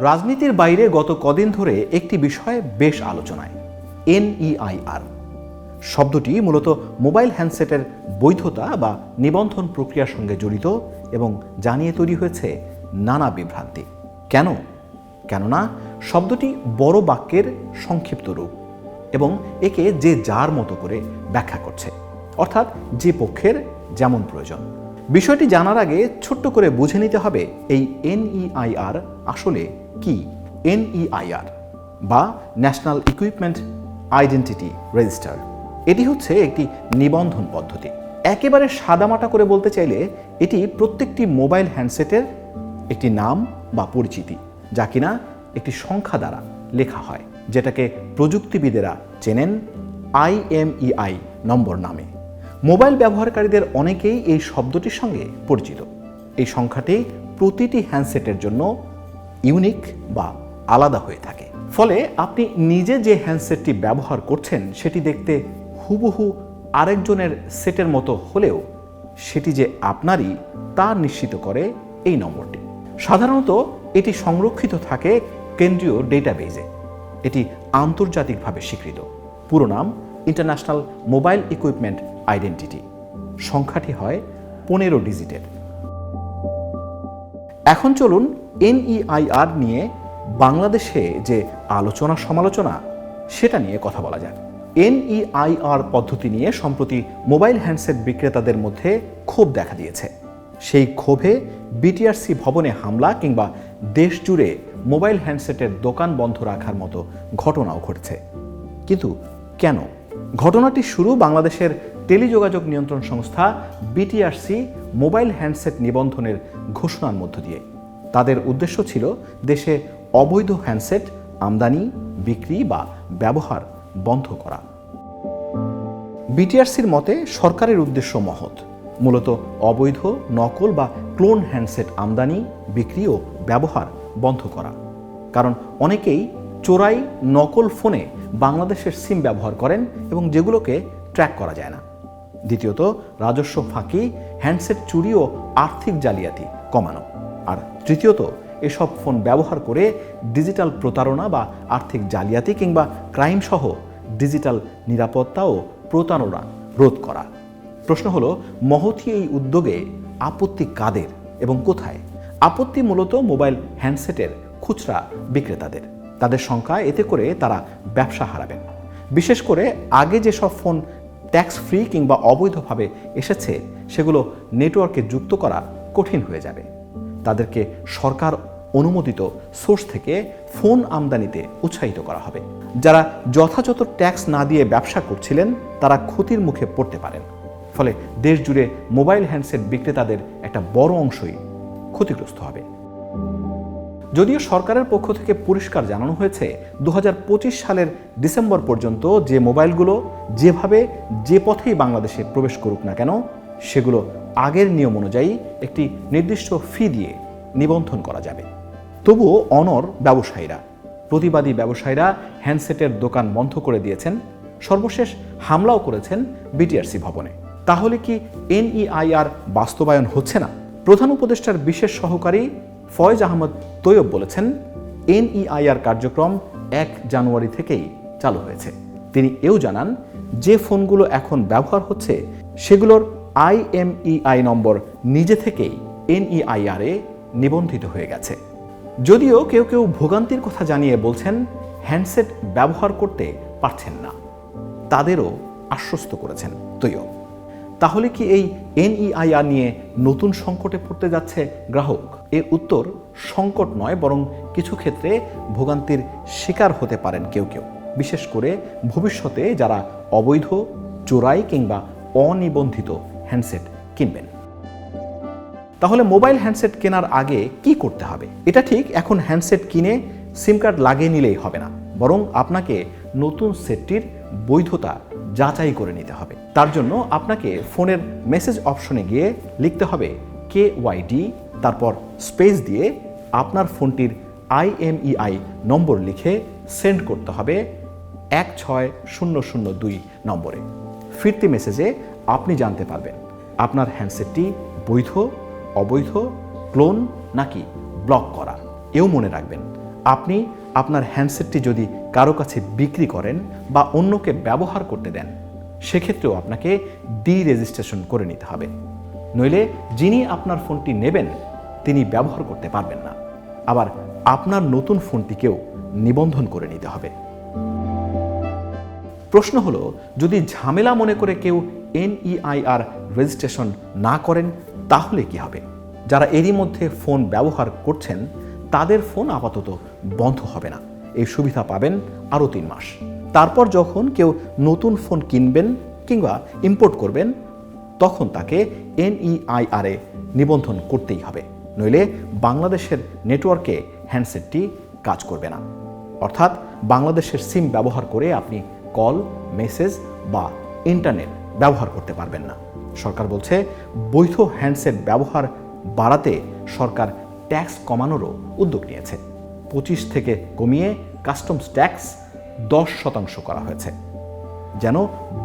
রাজনীতির বাইরে গত কদিন ধরে একটি বিষয় বেশ আলোচনায়, এনইআইআর। শব্দটি মূলত মোবাইল হ্যান্ডসেটের বৈধতা বা নিবন্ধন প্রক্রিয়ার সঙ্গে জড়িত এবং জানিয়ে তৈরি হয়েছে নানা বিভ্রান্তি। কেন? কেননা শব্দটি বড় বাক্যের সংক্ষিপ্ত রূপ এবং একে যে যার মতো করে ব্যাখ্যা করছে, অর্থাৎ যে পক্ষের যেমন প্রয়োজন। বিষয়টি জানার আগে ছোট্ট করে বুঝে নিতে হবে এই এনইআইআর আসলে কি? এনইআইআর বা ন্যাশনাল ইকুইপমেন্ট আইডেন্টিটি রেজিস্টার এটি হচ্ছে একটি নিবন্ধন পদ্ধতি। একেবারে সাদামাটা করে বলতে চাইলে এটি প্রত্যেকটি মোবাইল হ্যান্ডসেটের একটি নাম বা পরিচিতি, যা কিনা একটি সংখ্যা দ্বারা লেখা হয়, যেটাকে প্রযুক্তিবিদেরা চেনেন আইএমইআই নম্বর নামে। মোবাইল ব্যবহারকারীদের অনেকেই এই শব্দটির সঙ্গে পরিচিত। এই সংখ্যাটি প্রতিটি হ্যান্ডসেটের জন্য ইউনিক বা আলাদা হয়ে থাকে। ফলে আপনি নিজে যে হ্যান্ডসেটটি ব্যবহার করছেন, সেটি দেখতে হুবহু আরেকজনের সেটের মতো হলেও সেটি যে আপনারই, তা নিশ্চিত করে এই নম্বরটি। সাধারণত এটি সংরক্ষিত থাকে কেন্দ্রীয় ডেটাবেজে এটি আন্তর্জাতিকভাবে স্বীকৃত। পুরো নাম, ইন্টারন্যাশনাল মোবাইল ইকুইপমেন্ট আইডেন্টিটি সংখ্যাটি হয় পনেরো ডিজিটের। এখন চলুন এনইআইআর নিয়ে বাংলাদেশে যে আলোচনা সমালোচনা, সেটা নিয়ে কথা বলা যাক। এনইআইআর পদ্ধতি নিয়ে সম্প্রতি মোবাইল হ্যান্ডসেট বিক্রেতাদের মধ্যে ক্ষোভ দেখা দিয়েছে। সেই ক্ষোভে বিটিআরসি ভবনে হামলা কিংবা দেশ জুড়ে মোবাইল হ্যান্ডসেটের দোকান বন্ধ রাখার মতো ঘটনাও ঘটছে। কিন্তু কেন? ঘটনাটি শুরু বাংলাদেশের টেলিযোগাযোগ নিয়ন্ত্রণ সংস্থা বিটিআরসি মোবাইল হ্যান্ডসেট নিবন্ধনের ঘোষণার মধ্য দিয়ে। তাদের উদ্দেশ্য ছিল দেশে অবৈধ হ্যান্ডসেট আমদানি, বিক্রি বা ব্যবহার বন্ধ করা। বিটিআরসির মতে সরকারের উদ্দেশ্য মহৎ। মূলত অবৈধ, নকল বা ক্লোন হ্যান্ডসেট আমদানি, বিক্রি ও ব্যবহার বন্ধ করা। কারণ অনেকেই চোরাই, নকল ফোনে বাংলাদেশের সিম ব্যবহার করেন এবং যেগুলোকে ট্র্যাক করা যায় না। দ্বিতীয়ত, রাজস্ব ফাঁকি, হ্যান্ডসেট চুরি ও আর্থিক জালিয়াতি কমানো। আর তৃতীয়ত, এসব ফোন ব্যবহার করে ডিজিটাল প্রতারণা বা আর্থিক জালিয়াতি কিংবা ক্রাইম সহ ডিজিটাল নিরাপত্তা ও প্রতারণা রোধ করা। প্রশ্ন হলো, মহতী এই উদ্যোগে আপত্তি কাদের এবং কোথায়? আপত্তি মূলত মোবাইল হ্যান্ডসেটের খুচরা বিক্রেতাদের। তাদের সংখ্যা, এতে করে তারা ব্যবসা হারাবেন। বিশেষ করে আগে যেসব ফোন ট্যাক্স ফ্রি কিংবা অবৈধভাবে এসেছে, সেগুলো নেটওয়ার্কে যুক্ত করা কঠিন হয়ে যাবে। তাদেরকে সরকার অনুমোদিত সোর্স থেকে ফোন আমদানিতে উৎসাহিত করা হবে। যারা যথাযথ ট্যাক্স না দিয়ে ব্যবসা করছিলেন, তারা ক্ষতির মুখে পড়তে পারেন। ফলে দেশ জুড়ে মোবাইল হ্যান্ডসেট বিক্রেতাদের একটা বড় অংশই ক্ষতিগ্রস্ত হবে। যদিও সরকারের পক্ষ থেকে পরিষ্কার জানানো হয়েছে দু হাজার পঁচিশ সালের ডিসেম্বর পর্যন্ত যে মোবাইলগুলো যেভাবে যে পথেই বাংলাদেশে প্রবেশ করুক না কেন, সেগুলো আগের নিয়ম অনুযায়ী একটি নির্দিষ্ট ফি দিয়ে নিবন্ধন করা যাবে। তবুও অনর ব্যবসায়ীরা, প্রতিবাদী ব্যবসায়ীরা হ্যান্ডসেটের দোকান বন্ধ করে দিয়েছেন, সর্বশেষ হামলাও করেছেন বিটিআরসি ভবনে। তাহলে কি এনইআইআর বাস্তবায়ন হচ্ছে না? প্রধান উপদেষ্টার বিশেষ সহকারী ফয়েজ আহমদ তৈয়ব বলেছেন, এনইআইআর কার্যক্রম এক জানুয়ারি থেকেই চালু হয়েছে। তিনি এও জানান, যে ফোনগুলো এখন ব্যবহার হচ্ছে, সেগুলোর আইএমইআই নম্বর নিজে থেকেই এনইআইআর নিবন্ধিত হয়ে গেছে। যদিও কেউ কেউ ভোগান্তির কথা জানিয়ে বলছেন, হ্যান্ডসেট ব্যবহার করতে পারছেন না। তাদেরও আশ্বস্ত করেছেন তৈয়ব। তাহলে কি এই এনইআইআর নিয়ে নতুন সংকটে পড়তে যাচ্ছে গ্রাহক? এর উত্তর, সংকট নয়, বরং কিছু ক্ষেত্রে ভোগান্তির শিকার হতে পারেন কেউ কেউ। বিশেষ করে ভবিষ্যতে যারা অবৈধ, চোরাই কিংবা অনিবন্ধিত হ্যান্ডসেট কিনবেন। তাহলে মোবাইল হ্যান্ডসেট কেনার আগে কি করতে হবে? এটা ঠিক, এখন হ্যান্ডসেট কিনে সিম কার্ড লাগিয়ে নিলেই হবে না। বরং আপনাকে নতুন সেটটির বৈধতা যাচাই করে নিতে হবে। তার জন্য আপনাকে ফোনের মেসেজ অপশনে গিয়ে লিখতে হবে কে ওয়াইডি তারপর স্পেস দিয়ে আপনার ফোনটির আইএমইআই নম্বর লিখে সেন্ড করতে হবে এক ছয় শূন্য শূন্য দুই নম্বরে। ফিরতি মেসেজে আপনি জানতে পারবেন আপনার হ্যান্ডসেটটি বৈধ, অবৈধ, ক্লোন নাকি ব্লক করা। এও মনে রাখবেন, আপনি আপনার হ্যান্ডসেটটি যদি কারও কাছে বিক্রি করেন বা অন্যকে ব্যবহার করতে দেন, সেক্ষেত্রেও আপনাকে ডি রেজিস্ট্রেশন করে নিতে হবে। নইলে যিনি আপনার ফোনটি নেবেন, তিনি ব্যবহার করতে পারবেন না। আবার আপনার নতুন ফোনটিকেও নিবন্ধন করে নিতে হবে। প্রশ্ন হলো, যদি ঝামেলা মনে করে কেউ এনইআইআর রেজিস্ট্রেশন না করেন, তাহলে কি হবে? যারা এরই মধ্যে ফোন ব্যবহার করছেন তাদের ফোন আপাতত বন্ধ হবে না। এই সুবিধা পাবেন আরও তিন মাস। তারপর যখন কেউ নতুন ফোন কিনবেন কিংবা ইম্পোর্ট করবেন, তখন তাকে এনইআইআরে নিবন্ধন করতেই হবে। নইলে বাংলাদেশের নেটওয়ার্কে হ্যান্ডসেটটি কাজ করবে না। অর্থাৎ বাংলাদেশের সিম ব্যবহার করে আপনি কল মেসেজ বা ইন্টারনেট ব্যবহার করতে পারবেন না। সরকার বলছে, বৈধ হ্যান্ডসেট ব্যবহার বাড়াতে সরকার ট্যাক্স কমানোরও উদ্যোগ নিয়েছে। পঁচিশ থেকে কমিয়ে কাস্টমস ট্যাক্স দশ শতাংশ করা হয়েছে, যেন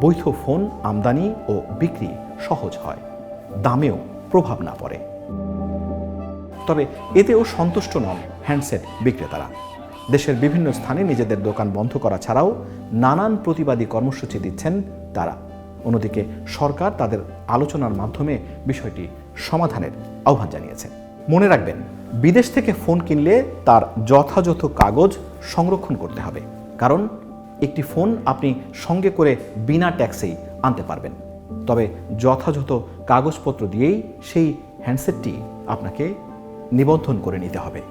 বৈধ ফোন আমদানি ও বিক্রি সহজ হয়, দামেও প্রভাব না পড়ে। তবে এতেও সন্তুষ্ট নন হ্যান্ডসেট বিক্রেতারা। দেশের বিভিন্ন স্থানে নিজেদের দোকান বন্ধ করা ছাড়াও নানান প্রতিবাদী কর্মসূচি দিচ্ছেন তারা। অন্যদিকে সরকার তাদের আলোচনার মাধ্যমে বিষয়টি সমাধানের আহ্বান জানিয়েছে। মনে রাখবেন, বিদেশ থেকে ফোন কিনলে তার যথাযথ কাগজ সংরক্ষণ করতে হবে। কারণ, একটি ফোন আপনি সঙ্গে করে বিনা ট্যাক্সেই আনতে পারবেন। তবে যথাযথ কাগজপত্র দিয়েই সেই হ্যান্ডসেটটি আপনাকে নিবন্ধন করে নিতে হবে।